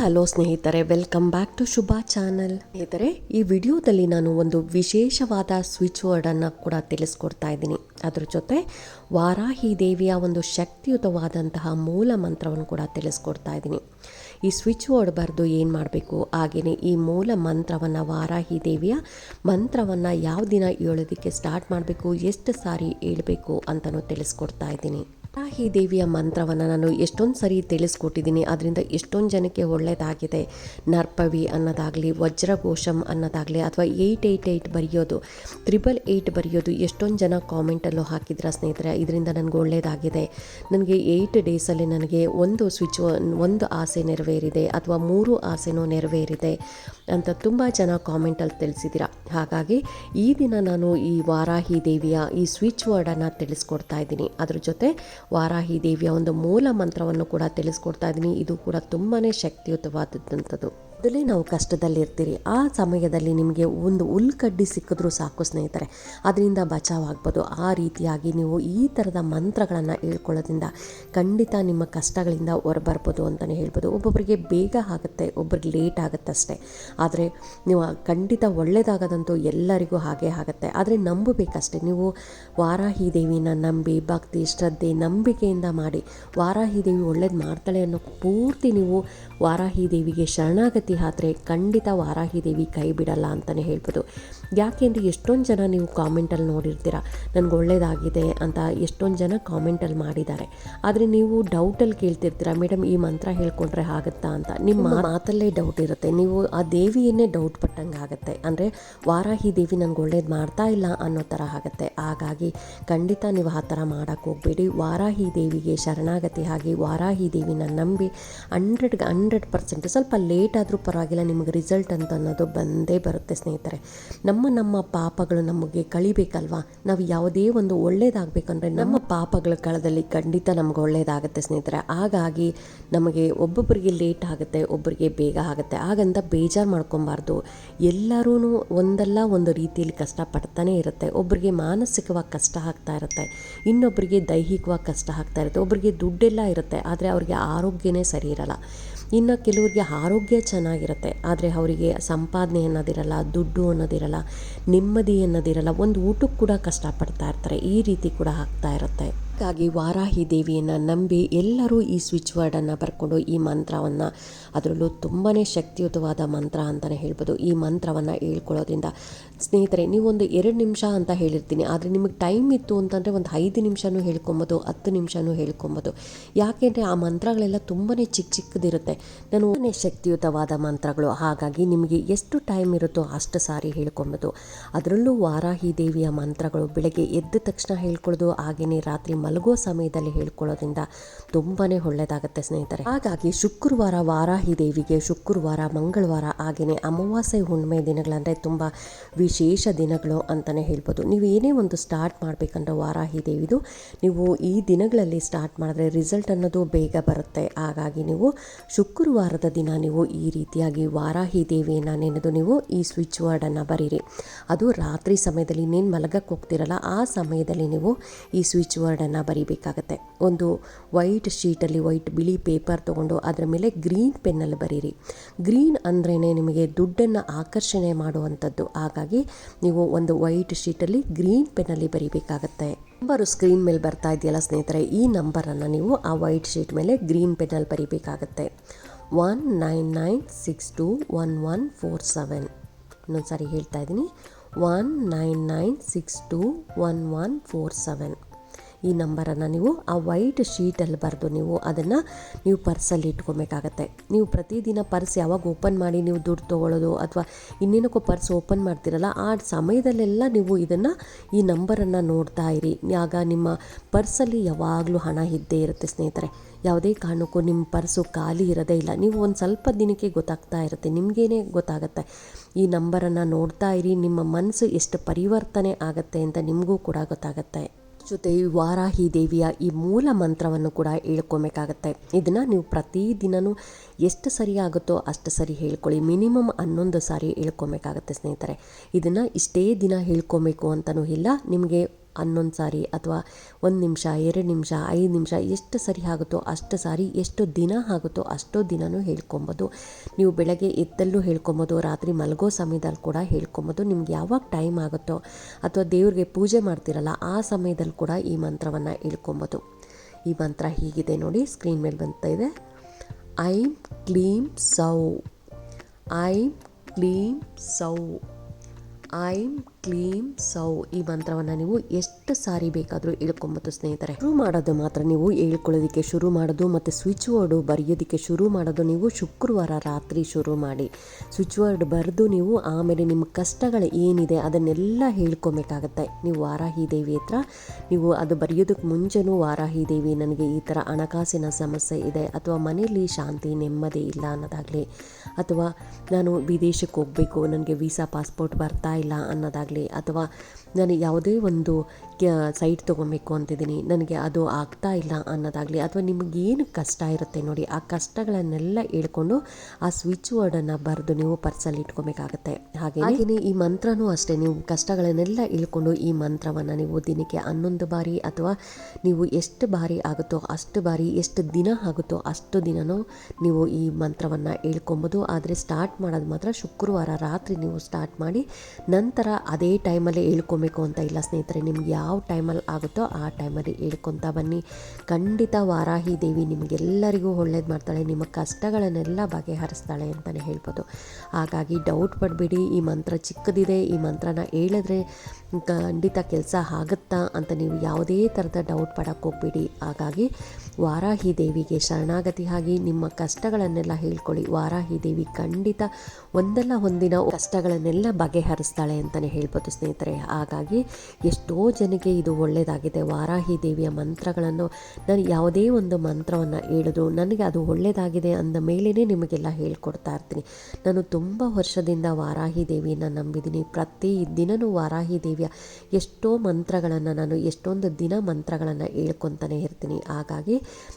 Hello ಸ್ನೇಹಿತರೆ welcome back to Shubha channel ಸ್ನೇಹಿತರೆ, ಈ ವಿಡಿಯೋದಲ್ಲಿ ನಾನು ಒಂದು ವಿಶೇಷವಾದ ಸ್ವಿಚ್ ವರ್ಡನ್ನು ಕೂಡ ತಿಳಿಸ್ಕೊಡ್ತಾ ಇದ್ದೀನಿ. ಅದ್ರ ಜೊತೆ ವಾರಾಹಿ ದೇವಿಯ ಒಂದು ಶಕ್ತಿಯುತವಾದಂತಹ ಮೂಲ ಮಂತ್ರವನ್ನು ಕೂಡ ತಿಳಿಸ್ಕೊಡ್ತಾ ಇದ್ದೀನಿ. ಈ ಸ್ವಿಚ್ ವರ್ಡ್ ಬರೆದು ಏನು ಮಾಡಬೇಕು? ಹಾಗೆಯೇ ಈ ಮೂಲ ಮಂತ್ರವನ್ನು, ವಾರಾಹಿ ದೇವಿಯ ಮಂತ್ರವನ್ನು ಯಾವ ದಿನ ಹೇಳೋದಕ್ಕೆ ಸ್ಟಾರ್ಟ್ ಮಾಡಬೇಕು, ಎಷ್ಟು ಸಾರಿ ಹೇಳಬೇಕು ಅಂತಲೂ ತಿಳಿಸ್ಕೊಡ್ತಾ ಇದ್ದೀನಿ. ವಾರಾಹಿ ದೇವಿಯ ಮಂತ್ರವನ್ನು ನಾನು ಎಷ್ಟೊಂದು ಸರಿ ತಿಳಿಸ್ಕೊಟ್ಟಿದ್ದೀನಿ. ಅದರಿಂದ ಎಷ್ಟೊಂದು ಜನಕ್ಕೆ ಒಳ್ಳೆಯದಾಗಿದೆ ನರ್ಪವಿ ಅನ್ನೋದಾಗಲಿ, ವಜ್ರಘೋಷಂ ಅನ್ನೋದಾಗಲಿ, ಅಥವಾ ಏಯ್ಟ್ ಏಯ್ಟ್ ಏಯ್ಟ್ ಬರೆಯೋದು, ತ್ರಿಬಲ್ ಏಯ್ಟ್ ಬರೆಯೋದು ಎಷ್ಟೊಂದು ಜನ ಕಾಮೆಂಟಲ್ಲೂ ಹಾಕಿದ್ರ ಸ್ನೇಹಿತರೆ, ಇದರಿಂದ ನನಗೆ ಒಳ್ಳೆಯದಾಗಿದೆ ನನಗೆ ಏಯ್ಟ್ ಡೇಸಲ್ಲಿ ನನಗೆ ಒಂದು ಸ್ವಿಚ್ ಒಂದು ಆಸೆ ನೆರವೇರಿದೆ, ಅಥವಾ ಮೂರು ಆಸೆನೂ ನೆರವೇರಿದೆ ಅಂತ ತುಂಬ ಜನ ಕಾಮೆಂಟಲ್ಲಿ ತಿಳಿಸಿದ್ದೀರ ಹಾಗಾಗಿ ಈ ದಿನ ನಾನು ಈ ವಾರಾಹಿ ದೇವಿಯ ಈ ಸ್ವಿಚ್ ವರ್ಡನ್ನು ತಿಳಿಸ್ಕೊಡ್ತಾ ಇದ್ದೀನಿ. ಅದ್ರ ಜೊತೆ ವಾರಾಹಿ ದೇವಿಯ ಒಂದು ಮೂಲ ಮಂತ್ರವನ್ನು ಕೂಡ ತಿಳಿಸ್ಕೊಡ್ತಾ ಇದ್ದೀನಿ. ಇದು ಕೂಡ ತುಂಬಾ ಶಕ್ತಿಯುತವಾದದ್ದಂಥದ್ದು. ಮೊದಲೇ ನಾವು ಕಷ್ಟದಲ್ಲಿರ್ತೀರಿ. ಆ ಸಮಯದಲ್ಲಿ ನಿಮಗೆ ಒಂದು ಉಲ್ಕಡ್ಡಿ ಸಿಕ್ಕಿದ್ರೂ ಸಾಕು ಸ್ನೇಹಿತರೆ. ಅದರಿಂದ ಬಚಾವಾಗ್ಬೋದು ಆ ರೀತಿಯಾಗಿ ನೀವು ಈ ಥರದ ಮಂತ್ರಗಳನ್ನು ಹೇಳ್ಕೊಳ್ಳೋದ್ರಿಂದ ಖಂಡಿತ ನಿಮ್ಮ ಕಷ್ಟಗಳಿಂದ ಹೊರಬರ್ಬೋದು ಅಂತಲೇ ಹೇಳ್ಬೋದು. ಒಬ್ಬೊಬ್ಬರಿಗೆ ಬೇಗ ಆಗುತ್ತೆ ಒಬ್ಬರಿಗೆ ಲೇಟ್ ಆಗುತ್ತೆ ಅಷ್ಟೇ. ಆದರೆ ನೀವು ಖಂಡಿತ ಒಳ್ಳೆಯದಾಗದಂತೂ ಎಲ್ಲರಿಗೂ ಹಾಗೆ ಆಗುತ್ತೆ. ಆದರೆ ನಂಬಬೇಕಷ್ಟೇ. ನೀವು ವಾರಾಹಿ ದೇವಿನ ನಂಬಿ, ಭಕ್ತಿ, ಶ್ರದ್ಧೆ, ನಂಬಿಕೆಯಿಂದ ಮಾಡಿ ವಾರಾಹಿ ದೇವಿ ಒಳ್ಳೇದು ಮಾಡ್ತಾಳೆ ಅನ್ನೋ ಪೂರ್ತಿ ನೀವು ವಾರಾಹಿ ದೇವಿಗೆ ಶರಣಾಗತಿ ಆದರೆ ಖಂಡಿತ ವಾರಾಹಿ ದೇವಿ ಕೈ ಬಿಡಲ್ಲ ಅಂತಲೇ ಹೇಳ್ಬೋದು. ಯಾಕೆಂದರೆ ಎಷ್ಟೊಂದು ಜನ ನೀವು ಕಾಮೆಂಟಲ್ಲಿ ನೋಡಿರ್ತೀರ ನನಗೆ ಒಳ್ಳೆಯದಾಗಿದೆ ಅಂತ ಎಷ್ಟೊಂದು ಜನ ಕಾಮೆಂಟಲ್ಲಿ ಮಾಡಿದ್ದಾರೆ. ಆದರೆ ನೀವು ಡೌಟಲ್ಲಿ ಕೇಳ್ತಿರ್ತೀರ ಮೇಡಮ್ ಈ ಮಂತ್ರ ಹೇಳ್ಕೊಂಡ್ರೆ ಆಗುತ್ತಾ ಅಂತ. ನಿಮ್ಮ ಮಾತಲ್ಲೇ ಡೌಟ್ ಇರುತ್ತೆ. ನೀವು ಆ ದೇವಿಯನ್ನೇ ಡೌಟ್ ಪಟ್ಟಂಗೆ ಆಗುತ್ತೆ. ಅಂದರೆ ವಾರಾಹಿ ದೇವಿ ನನಗೆ ಒಳ್ಳೇದು ಮಾಡ್ತಾ ಇಲ್ಲ ಅನ್ನೋ ಥರ ಆಗುತ್ತೆ. ಹಾಗಾಗಿ ಖಂಡಿತ ನೀವು ಆ ಥರ ಮಾಡೋಕ್ಕೆ ಹೋಗಬೇಡಿ. ವಾರಾಹಿ ದೇವಿಗೆ ಶರಣಾಗತಿ ಆಗಿ ವಾರಾಹಿ ದೇವಿನ ನಂಬಿ ಹಂಡ್ರೆಡ್ಗೆ ಹಂಡ್ರೆಡ್ ಪರ್ಸೆಂಟ್ ಸ್ವಲ್ಪ ಲೇಟ್ ಆದರೂ ಪರವಾಗಿಲ್ಲ ನಿಮಗೆ ರಿಸಲ್ಟ್ ಅಂತ ಅನ್ನೋದು ಬಂದೇ ಬರುತ್ತೆ ಸ್ನೇಹಿತರೆ. ನಮ್ಮ ನಮ್ಮ ಪಾಪಗಳು ನಮಗೆ ಕಳಿಬೇಕಲ್ವಾ? ನಾವು ಯಾವುದೇ ಒಂದು ಒಳ್ಳೇದಾಗಬೇಕಂದ್ರೆ ನಮ್ಮ ಪಾಪಗಳ ಕಾಲದಲ್ಲಿ ಖಂಡಿತ ನಮ್ಗೆ ಒಳ್ಳೇದಾಗುತ್ತೆ ಸ್ನೇಹಿತರೆ. ಹಾಗಾಗಿ ನಮಗೆ ಒಬ್ಬೊಬ್ಬರಿಗೆ ಲೇಟ್ ಆಗುತ್ತೆ, ಒಬ್ಬರಿಗೆ ಬೇಗ ಆಗುತ್ತೆ. ಹಾಗಂತ ಬೇಜಾರು ಮಾಡ್ಕೊಬಾರ್ದು. ಎಲ್ಲರೂ ಒಂದಲ್ಲ ಒಂದು ರೀತಿಯಲ್ಲಿ ಕಷ್ಟಪಡ್ತಾನೆ ಇರುತ್ತೆ. ಒಬ್ಬರಿಗೆ ಮಾನಸಿಕವಾಗಿ ಕಷ್ಟ ಆಗ್ತಾ ಇರುತ್ತೆ, ಇನ್ನೊಬ್ಬರಿಗೆ ದೈಹಿಕವಾಗಿ ಕಷ್ಟ ಆಗ್ತಾ ಇರುತ್ತೆ, ಒಬ್ಬರಿಗೆ ದುಡ್ಡೆಲ್ಲ ಇರುತ್ತೆ, ಆದರೆ ಅವರಿಗೆ ಆರೋಗ್ಯನೇ ಸರಿ ಇರಲ್ಲ. ಇನ್ನು ಕೆಲವ್ರಿಗೆ ಆರೋಗ್ಯ ಚೆನ್ನಾಗಿರುತ್ತೆ, ಆದರೆ ಅವರಿಗೆ ಸಂಪಾದನೆ ಅನ್ನೋದಿರಲ್ಲ, ದುಡ್ಡು ಅನ್ನೋದಿರಲ್ಲ, ನೆಮ್ಮದಿ ಅನ್ನೋದಿರಲ್ಲ, ಒಂದು ಊಟಕ್ಕೆ ಕೂಡ ಕಷ್ಟಪಡ್ತಾ ಇರ್ತಾರೆ, ಈ ರೀತಿ ಕೂಡ ಆಗ್ತಾ ಇರುತ್ತೆ. ಹಾಗಾಗಿ ವಾರಾಹಿ ದೇವಿಯನ್ನು ನಂಬಿ ಎಲ್ಲರೂ ಈ ಸ್ವಿಚ್ ವರ್ಡನ್ನು ಬರ್ಕೊಂಡು ಈ ಮಂತ್ರವನ್ನು ಅದರಲ್ಲೂ ತುಂಬಾ ಶಕ್ತಿಯುತವಾದ ಮಂತ್ರ ಅಂತಲೇ ಹೇಳ್ಬೋದು. ಈ ಮಂತ್ರವನ್ನು ಹೇಳ್ಕೊಳ್ಳೋದ್ರಿಂದ ಸ್ನೇಹಿತರೆ, ನೀವೊಂದು ಎರಡು ನಿಮಿಷ ಅಂತ ಹೇಳಿರ್ತೀನಿ. ಆದರೆ ನಿಮಗೆ ಟೈಮ್ ಇತ್ತು ಅಂತಂದರೆ ಒಂದು ಐದು ನಿಮಿಷನೂ ಹೇಳ್ಕೊಬೋದು, ಹತ್ತು ನಿಮಿಷನೂ ಹೇಳ್ಕೊಬೋದು. ಯಾಕೆಂದರೆ ಆ ಮಂತ್ರಗಳೆಲ್ಲ ತುಂಬಾ ಚಿಕ್ಕ ಚಿಕ್ಕದಿರುತ್ತೆ. ನಾನು ಶಕ್ತಿಯುತವಾದ ಮಂತ್ರಗಳು. ಹಾಗಾಗಿ ನಿಮಗೆ ಎಷ್ಟು ಟೈಮ್ ಇರುತ್ತೋ ಅಷ್ಟು ಸಾರಿ ಹೇಳ್ಕೊಬೋದು. ಅದರಲ್ಲೂ ವಾರಾಹಿ ದೇವಿಯ ಮಂತ್ರಗಳು ಬೆಳಗ್ಗೆ ಎದ್ದ ತಕ್ಷಣ ಹೇಳ್ಕೊಳ್ಳೋದು ಹಾಗೆಯೇ ರಾತ್ರಿ ಮಲಗೋ ಸಮಯದಲ್ಲಿ ಹೇಳ್ಕೊಳ್ಳೋದ್ರಿಂದ ತುಂಬಾ ಒಳ್ಳೆಯದಾಗುತ್ತೆ ಸ್ನೇಹಿತರೆ. ಹಾಗಾಗಿ ಶುಕ್ರವಾರ ವಾರಾಹಿ ದೇವಿಗೆ ಶುಕ್ರವಾರ, ಮಂಗಳವಾರ ಹಾಗೆಯೇ ಅಮಾವಾಸ್ಯೆ ಹುಣ್ಣಿಮೆ ದಿನಗಳಂದರೆ ತುಂಬ ವಿಶೇಷ ದಿನಗಳು ಅಂತಲೇ ಹೇಳ್ಬೋದು. ನೀವು ಏನೇ ಒಂದು ಸ್ಟಾರ್ಟ್ ಮಾಡಬೇಕಂದ್ರೆ ವಾರಾಹಿ ದೇವಿದು, ನೀವು ಈ ದಿನಗಳಲ್ಲಿ ಸ್ಟಾರ್ಟ್ ಮಾಡಿದ್ರೆ ರಿಸಲ್ಟ್ ಅನ್ನೋದು ಬೇಗ ಬರುತ್ತೆ. ಹಾಗಾಗಿ ನೀವು ಶುಕ್ರವಾರದ ದಿನ ನೀವು ಈ ರೀತಿಯಾಗಿ ವಾರಾಹಿ ದೇವಿಯನ್ನು ನೆನೆದು ನೀವು ಈ ಸ್ವಿಚ್ ವರ್ಡನ್ನು ಬರೀರಿ. ಅದು ರಾತ್ರಿ ಸಮಯದಲ್ಲಿ ಇನ್ನೇನು ಮಲಗಕ್ಕೆ ಹೋಗ್ತಿರಲ್ಲ, ಆ ಸಮಯದಲ್ಲಿ ನೀವು ಈ ಸ್ವಿಚ್ ವರ್ಡನ್ನು ಬರೀಬೇಕಾಗತ್ತೆ. ಒಂದು ವೈಟ್ ಶೀಟಲ್ಲಿ ವೈಟ್ ಬಿಳಿ ಪೇಪರ್ ತೊಗೊಂಡು ಅದರ ಮೇಲೆ ಗ್ರೀನ್ ಪೆನ್ನಲ್ಲಿ ಬರೀರಿ. ಗ್ರೀನ್ ಅಂದ್ರೇ ನಿಮಗೆ ದುಡ್ಡನ್ನು ಆಕರ್ಷಣೆ ಮಾಡುವಂಥದ್ದು. ಹಾಗಾಗಿ ನೀವು ಒಂದು ವೈಟ್ ಶೀಟಲ್ಲಿ ಗ್ರೀನ್ ಪೆನ್ನಲ್ಲಿ ಬರೀಬೇಕಾಗತ್ತೆ. ನಂಬರು ಸ್ಕ್ರೀನ್ ಮೇಲೆ ಬರ್ತಾ ಇದೆಯಲ್ಲ ಸ್ನೇಹಿತರೆ, ಈ ನಂಬರನ್ನು ನೀವು ಆ ವೈಟ್ ಶೀಟ್ ಮೇಲೆ ಗ್ರೀನ್ ಪೆನ್ನಲ್ಲಿ ಬರೀಬೇಕಾಗತ್ತೆ. One nine nine six two one one four seven ಇನ್ನೊಂದು ಸಾರಿ ಹೇಳ್ತಾ ಇದ್ದೀನಿ. One nine nine six two one one four seven ಈ ನಂಬರನ್ನು ನೀವು ಆ ವೈಟ್ ಶೀಟಲ್ಲಿ ಬರೆದು ನೀವು ಅದನ್ನು ನೀವು ಪರ್ಸಲ್ಲಿ ಇಟ್ಕೊಬೇಕಾಗತ್ತೆ. ನೀವು ಪ್ರತಿದಿನ ಪರ್ಸ್ ಯಾವಾಗ ಓಪನ್ ಮಾಡಿ ನೀವು ದುಡ್ಡು ತೊಗೊಳ್ಳೋದು ಅಥವಾ ಇನ್ನೇನಕ್ಕೂ ಪರ್ಸ್ ಓಪನ್ ಮಾಡ್ತಿರಲ್ಲ, ಆ ಸಮಯದಲ್ಲೆಲ್ಲ ನೀವು ಇದನ್ನು ಈ ನಂಬರನ್ನು ನೋಡ್ತಾ ಇರಿ. ಆಗ ನಿಮ್ಮ ಪರ್ಸಲ್ಲಿ ಯಾವಾಗಲೂ ಹಣ ಇದ್ದೇ ಇರುತ್ತೆ ಸ್ನೇಹಿತರೆ. ಯಾವುದೇ ಕಾರಣಕ್ಕೂ ನಿಮ್ಮ ಪರ್ಸು ಖಾಲಿ ಇರೋದೇ ಇಲ್ಲ. ನೀವು ಒಂದು ಸ್ವಲ್ಪ ದಿನಕ್ಕೆ ಗೊತ್ತಾಗ್ತಾ ಇರುತ್ತೆ. ನಿಮಗೇನೆ ಗೊತ್ತಾಗುತ್ತೆ. ಈ ನಂಬರನ್ನು ನೋಡ್ತಾ ಇರಿ. ನಿಮ್ಮ ಮನಸ್ಸು ಎಷ್ಟು ಪರಿವರ್ತನೆ ಆಗುತ್ತೆ ಅಂತ ನಿಮಗೂ ಕೂಡ ಗೊತ್ತಾಗುತ್ತೆ. ಜೊತೆ ವಾರಾಹಿ ದೇವಿಯ ಈ ಮೂಲ ಮಂತ್ರವನ್ನು ಕೂಡ ಹೇಳ್ಕೊಬೇಕಾಗತ್ತೆ. ಇದನ್ನು ನೀವು ಪ್ರತಿದಿನವೂ ಎಷ್ಟು ಸರಿ ಆಗುತ್ತೋ ಅಷ್ಟು ಸರಿ ಹೇಳ್ಕೊಳ್ಳಿ. ಮಿನಿಮಮ್ ಹನ್ನೊಂದು ಸಾರಿ ಹೇಳ್ಕೊಬೇಕಾಗತ್ತೆ ಸ್ನೇಹಿತರೆ. ಇದನ್ನು ಇಷ್ಟೇ ದಿನ ಹೇಳ್ಕೊಬೇಕು ಅಂತಲೂ ಇಲ್ಲ. ನಿಮಗೆ ಹನ್ನೊಂದು ಸಾರಿ ಅಥವಾ ಒಂದು ನಿಮಿಷ, ಎರಡು ನಿಮಿಷ, ಐದು ನಿಮಿಷ, ಎಷ್ಟು ಸರಿ ಆಗುತ್ತೋ ಅಷ್ಟು ಸಾರಿ, ಎಷ್ಟು ದಿನ ಆಗುತ್ತೋ ಅಷ್ಟೋ ದಿನವೂ ಹೇಳ್ಕೊಬೋದು. ನೀವು ಬೆಳಗ್ಗೆ ಎದ್ದಲ್ಲೂ ಹೇಳ್ಕೊಬೋದು, ರಾತ್ರಿ ಮಲಗೋ ಸಮಯದಲ್ಲಿ ಕೂಡ ಹೇಳ್ಕೊಬೋದು. ನಿಮ್ಗೆ ಯಾವಾಗ ಟೈಮ್ ಆಗುತ್ತೋ ಅಥವಾ ದೇವ್ರಿಗೆ ಪೂಜೆ ಮಾಡ್ತಿರಲ್ಲ, ಆ ಸಮಯದಲ್ಲಿ ಕೂಡ ಈ ಮಂತ್ರವನ್ನು ಹೇಳ್ಕೊಬೋದು. ಈ ಮಂತ್ರ ಹೀಗಿದೆ ನೋಡಿ ಸ್ಕ್ರೀನ್ ಮೇಲೆ ಬಂತಾ ಇದೆ. ಐಂ ಕ್ಲೀಮ್ ಸೌ ಐಂ ಕ್ಲೀಮ್ ಸೌ ಐಮ್, ಕ್ಲೀಮ್, ಸೌ ಈ ಮಂತ್ರವನ್ನು ನೀವು ಎಷ್ಟು ಸಾರಿ ಬೇಕಾದರೂ ಹೇಳ್ಕೊಂಬತ್ತು ಸ್ನೇಹಿತರೆ. ಶುರು ಮಾಡೋದು ಮಾತ್ರ ನೀವು ಹೇಳ್ಕೊಳ್ಳೋದಕ್ಕೆ ಶುರು ಮಾಡೋದು ಮತ್ತು ಸ್ವಿಚ್ ವರ್ಡ್ ಬರೆಯೋದಕ್ಕೆ ಶುರು ಮಾಡೋದು ನೀವು ಶುಕ್ರವಾರ ರಾತ್ರಿ ಶುರು ಮಾಡಿ. ಸ್ವಿಚ್ ವರ್ಡ್ ಬರೆದು ನೀವು ಆಮೇಲೆ ನಿಮ್ಮ ಕಷ್ಟಗಳು ಏನಿದೆ ಅದನ್ನೆಲ್ಲ ಹೇಳ್ಕೊಬೇಕಾಗತ್ತೆ. ನೀವು ವಾರಾಹಿ ದೇವಿ ಹತ್ರ, ನೀವು ಅದು ಬರೆಯೋದಕ್ಕೆ ಮುಂಚೆನೂ ವಾರಾಹಿ ದೇವಿ ನನಗೆ ಈ ಥರ ಹಣಕಾಸಿನ ಸಮಸ್ಯೆ ಇದೆ ಅಥವಾ ಮನೆಯಲ್ಲಿ ಶಾಂತಿ, ನೆಮ್ಮದಿ ಇಲ್ಲ ಅನ್ನೋದಾಗಲಿ ಅಥವಾ ನಾನು ವಿದೇಶಕ್ಕೆ ಹೋಗಬೇಕು, ನನಗೆ ವೀಸಾ ಪಾಸ್ಪೋರ್ಟ್ ಬರ್ತಾ ಇಲ್ಲ ಅನ್ನೋದಾಗಲಿ ಅಥವಾ ನಾನು ಯಾವುದೇ ಒಂದು ಸೈಟ್ ತೊಗೊಬೇಕು ಅಂತಿದ್ದೀನಿ ನನಗೆ ಅದು ಆಗ್ತಾ ಇಲ್ಲ ಅನ್ನೋದಾಗಲಿ ಅಥವಾ ನಿಮಗೇನು ಕಷ್ಟ ಇರುತ್ತೆ ನೋಡಿ ಆ ಕಷ್ಟಗಳನ್ನೆಲ್ಲ ಹೇಳ್ಕೊಂಡು ಆ ಸ್ವಿಚ್ ವರ್ಡನ್ನು ಬರೆದು ನೀವು ಪರ್ಸಲ್ಲಿ ಇಟ್ಕೊಬೇಕಾಗತ್ತೆ. ಹಾಗೆ ಹಾಗೆಯೇ ಈ ಮಂತ್ರನೂ ಅಷ್ಟೇ ನೀವು ಕಷ್ಟಗಳನ್ನೆಲ್ಲ ಇಳ್ಕೊಂಡು ಈ ಮಂತ್ರವನ್ನು ನೀವು ದಿನಕ್ಕೆ ಹನ್ನೊಂದು ಬಾರಿ ಅಥವಾ ನೀವು ಎಷ್ಟು ಬಾರಿ ಆಗುತ್ತೋ ಅಷ್ಟು ಬಾರಿ ಎಷ್ಟು ದಿನ ಆಗುತ್ತೋ ಅಷ್ಟು ದಿನವೂ ನೀವು ಈ ಮಂತ್ರವನ್ನು ಹೇಳ್ಕೊಬೋದು. ಆದರೆ ಸ್ಟಾರ್ಟ್ ಮಾಡೋದು ಮಾತ್ರ ಶುಕ್ರವಾರ ರಾತ್ರಿ ನೀವು ಸ್ಟಾರ್ಟ್ ಮಾಡಿ ನಂತರ ಅದೇ ಟೈಮಲ್ಲಿ ಹೇಳ್ಕೊಬೇಕು ಅಂತ ಇಲ್ಲ ಸ್ನೇಹಿತರೆ, ನಿಮ್ಗೆ ಯಾವ ಟೈಮಲ್ಲಿ ಆಗುತ್ತೋ ಆ ಟೈಮಲ್ಲಿ ಹೇಳ್ಕೊತಾ ಬನ್ನಿ. ಖಂಡಿತ ವಾರಾಹಿ ದೇವಿ ನಿಮಗೆಲ್ಲರಿಗೂ ಒಳ್ಳೇದು ಮಾಡ್ತಾಳೆ, ನಿಮ್ಮ ಕಷ್ಟಗಳನ್ನೆಲ್ಲ ಬಗೆಹರಿಸ್ತಾಳೆ ಅಂತಲೇ ಹೇಳ್ಬೋದು. ಹಾಗಾಗಿ ಡೌಟ್ ಪಡಬೇಡಿ, ಈ ಮಂತ್ರ ಚಿಕ್ಕದಿದೆ, ಈ ಮಂತ್ರನ ಹೇಳಿದ್ರೆ ಖಂಡಿತ ಕೆಲಸ ಆಗುತ್ತಾ ಅಂತ ನೀವು ಯಾವುದೇ ಥರದ ಡೌಟ್ ಪಡಕ್ಕೆ ಹೋಗ್ಬೇಡಿ. ಹಾಗಾಗಿ ವಾರಾಹಿ ದೇವಿಗೆ ಶರಣಾಗತಿ ಆಗಿ ನಿಮ್ಮ ಕಷ್ಟಗಳನ್ನೆಲ್ಲ ಹೇಳ್ಕೊಳ್ಳಿ. ವಾರಾಹಿ ದೇವಿ ಖಂಡಿತ ಒಂದಲ್ಲ ಒಂದಿನ ಕಷ್ಟಗಳನ್ನೆಲ್ಲ ಬಗೆಹರಿಸ್ತಾಳೆ ಅಂತಲೇ ಹೇಳ್ಬೋದು ಸ್ನೇಹಿತರೆ. ಹಾಗಾಗಿ ಎಷ್ಟೋ ಜನಕ್ಕೆ ಇದು ಒಳ್ಳೆಯದಾಗಿದೆ ವಾರಾಹಿ ದೇವಿಯ ಮಂತ್ರಗಳನ್ನು ನಾನು ಯಾವುದೇ ಒಂದು ಮಂತ್ರವನ್ನು ಹೇಳಿದ್ರು ನನಗೆ ಅದು ಒಳ್ಳೆಯದಾಗಿದೆ ಅಂದ ಮೇಲೇ ನಿಮಗೆಲ್ಲ ಹೇಳ್ಕೊಡ್ತಾ ಇರ್ತೀನಿ. ನಾನು ತುಂಬ ವರ್ಷದಿಂದ ವಾರಾಹಿ ದೇವಿಯನ್ನು ನಂಬಿದ್ದೀನಿ. ಪ್ರತಿ ದಿನವೂ ವಾರಾಹಿ ದೇವಿಯ ಎಷ್ಟೋ ಮಂತ್ರಗಳನ್ನು ನಾನು, ಎಷ್ಟೊಂದು ದಿನ ಮಂತ್ರಗಳನ್ನು ಹೇಳ್ಕೊತಾನೆ ಇರ್ತೀನಿ. ಹಾಗಾಗಿ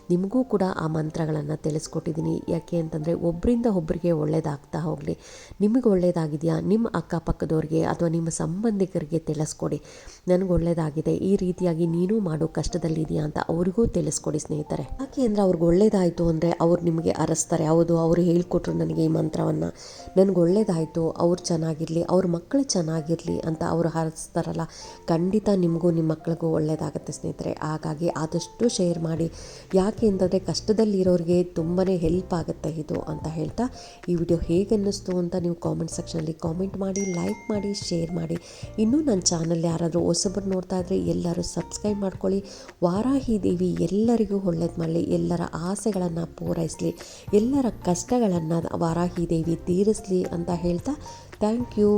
ನಿಮಗೂ ಕೂಡ ಆ ಮಂತ್ರಗಳನ್ನು ತಿಳಿಸ್ಕೊಟ್ಟಿದ್ದೀನಿ. ಯಾಕೆ ಅಂತಂದರೆ ಒಬ್ಬರಿಂದ ಒಬ್ಬರಿಗೆ ಒಳ್ಳೆಯದಾಗ್ತಾ ಹೋಗಲಿ. ನಿಮಗೆ ಒಳ್ಳೆಯದಾಗಿದೆಯಾ ನಿಮ್ಮ ಅಕ್ಕಪಕ್ಕದವ್ರಿಗೆ ಅಥವಾ ನಿಮ್ಮ ಸಂಬಂಧಿಕರಿಗೆ ತಿಳಿಸ್ಕೊಡಿ. ನನಗೆ ಒಳ್ಳೆಯದಾಗಿದೆ ಈ ರೀತಿಯಾಗಿ ನೀನು ಮಾಡೋ ಕಷ್ಟದಲ್ಲಿದೆಯಾ ಅಂತ ಅವರಿಗೂ ತಿಳಿಸ್ಕೊಡಿ ಸ್ನೇಹಿತರೆ. ಯಾಕೆ ಅಂದರೆ ಅವ್ರಿಗೆ ಒಳ್ಳೇದಾಯಿತು ಅಂದರೆ ಅವ್ರು ನಿಮಗೆ ಅರಸ್ತಾರೆ. ಹೌದು, ಅವರು ಹೇಳಿಕೊಟ್ರು ನನಗೆ ಈ ಮಂತ್ರವನ್ನು. ನನಗೆ ಒಳ್ಳೆಯದಾಯಿತು ಅವ್ರು ಚೆನ್ನಾಗಿರಲಿ, ಅವ್ರ ಮಕ್ಕಳು ಚೆನ್ನಾಗಿರಲಿ ಅಂತ ಅವರು ಹರಿಸ್ತಾರಲ್ಲ, ಖಂಡಿತ ನಿಮಗೂ ನಿಮ್ಮ ಮಕ್ಕಳಿಗೂ ಒಳ್ಳೆಯದಾಗುತ್ತೆ ಸ್ನೇಹಿತರೆ. ಹಾಗಾಗಿ ಆದಷ್ಟು ಶೇರ್ ಮಾಡಿ. ಯಾಕೆ ಅಂತಂದರೆ ಕಷ್ಟದಲ್ಲಿರೋರಿಗೆ ತುಂಬಾ ಹೆಲ್ಪ್ ಆಗುತ್ತೆ ಇದು ಅಂತ ಹೇಳ್ತಾ ಈ ವಿಡಿಯೋ ಹೇಗೆ ಅನ್ನಿಸ್ತು ಅಂತ ನೀವು ಕಾಮೆಂಟ್ ಸೆಕ್ಷನಲ್ಲಿ ಕಾಮೆಂಟ್ ಮಾಡಿ ಲೈಕ್ ಮಾಡಿ ಶೇರ್ ಮಾಡಿ. ಇನ್ನೂ ನನ್ನ ಚಾನಲ್ ಯಾರಾದರೂ ಹೊಸಬರು ನೋಡ್ತಾ ಇದ್ದರೆ ಎಲ್ಲರೂ ಸಬ್ಸ್ಕ್ರೈಬ್ ಮಾಡ್ಕೊಳ್ಳಿ. ವಾರಾಹಿ ದೇವಿ ಎಲ್ಲರಿಗೂ ಒಳ್ಳೇದು ಮಾಡಲಿ, ಎಲ್ಲರ ಆಸೆಗಳನ್ನು ಪೂರೈಸಲಿ, ಎಲ್ಲರ ಕಷ್ಟಗಳನ್ನು ವಾರಾಹಿ ದೇವಿ ತೀರಿಸಲಿ ಅಂತ ಹೇಳ್ತಾ ಥ್ಯಾಂಕ್ ಯು